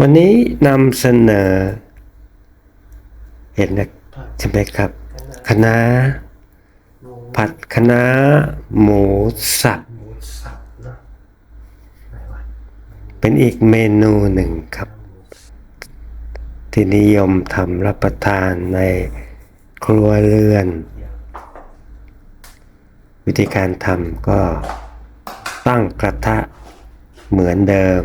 วันนี้นำเสนอ เห็นนะใช่ไหมครับคะน้าผัดคะน้าหมูสับหมูสับเนาะไหนวะเป็นอีกเมนูหนึ่งครับ ที่นิยมทำรับประทานในครัวเรือน วิธีการทำก็ตั้งกระทะเหมือนเดิม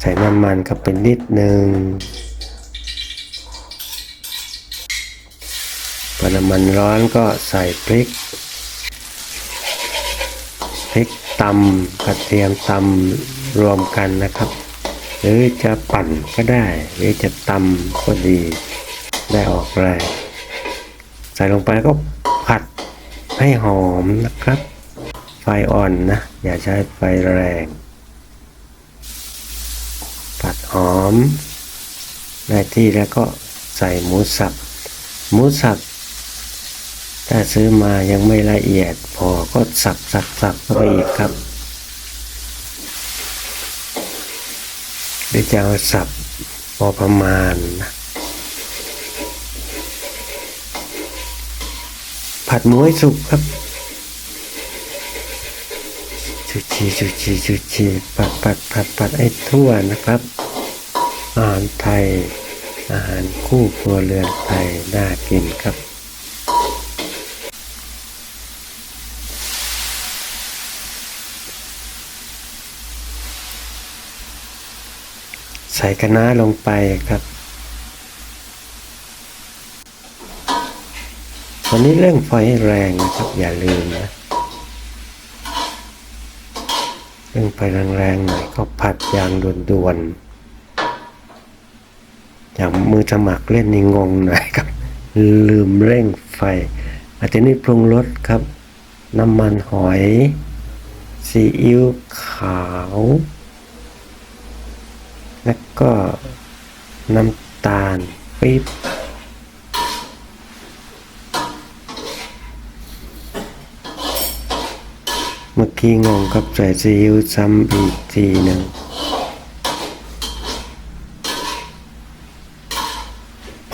ใส่น้ำมันก็เป็นนิดนึงพอน้ำมันร้อนก็ใส่พริก พริกตำกระเทียมตำรวมกันนะครับ หรือจะปั่นก็ได้ หรือจะตำก็ดี ได้ออกแรงใส่ลงไปก็ผัดให้หอมนะครับ ไฟอ่อนนะ อย่าใช้ไฟแรง หอมได้ที่แล้วก็ใส่หมูสับ หมูสับ ถ้าซื้อมายังไม่ละเอียด พอก็สับสับสับเข้าไปอีกครับหรือจะเอาสับพอประมาณนะผัดหมูให้สุกครับชูชีชูชีชูชีผัดผัดผัดผัดให้ทั่วนะครับ อาหารไทย อาหารคู่ครัวเรือนไทยน่ากินครับ ใส่คะน้าลงไปครับวันนี้เรื่องไฟให้แรงนะครับ อย่าลืมนะเรื่องไฟแรงๆหน่อยก็ผัดอย่างด่วนๆ อย่างมือสมัครเล่นนี่งงหน่อยครับ ลืมเร่งไฟ อาทีนี้ปรุงรสครับ น้ำมันหอยซีอิ๊วขาว แล้วก็น้ำตาลปี๊บเมื่อกี้งงกับใส่ซีอิ๊วซ้ำอีกทีหนึ่ง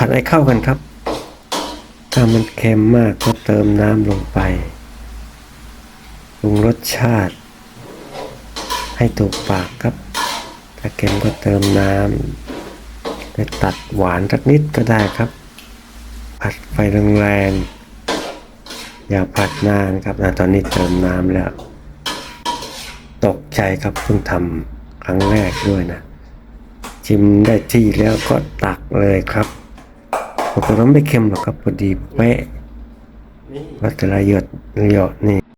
ดให้เข้ากันครับ ถ้ามันเค็มมากก็เติมน้ำลงไปปรุงรสชาติ ให้ถูกปากครับ ถ้าเค็มก็เติมน้ำไปตัดหวานสักนิดก็ได้ครับ ผัดไฟแรงๆอย่าผัดนานครับอะตอนนี้เติมน้ำแล้ว ตกใจครับเพิ่งทำครั้งแรกด้วยนะชิมได้ที่แล้วก็ตักเลยครับ ปรากฏว่าไม่เค็มหรอกครับพอดีเป๊ะนี่วัตรละหยดหยดนี่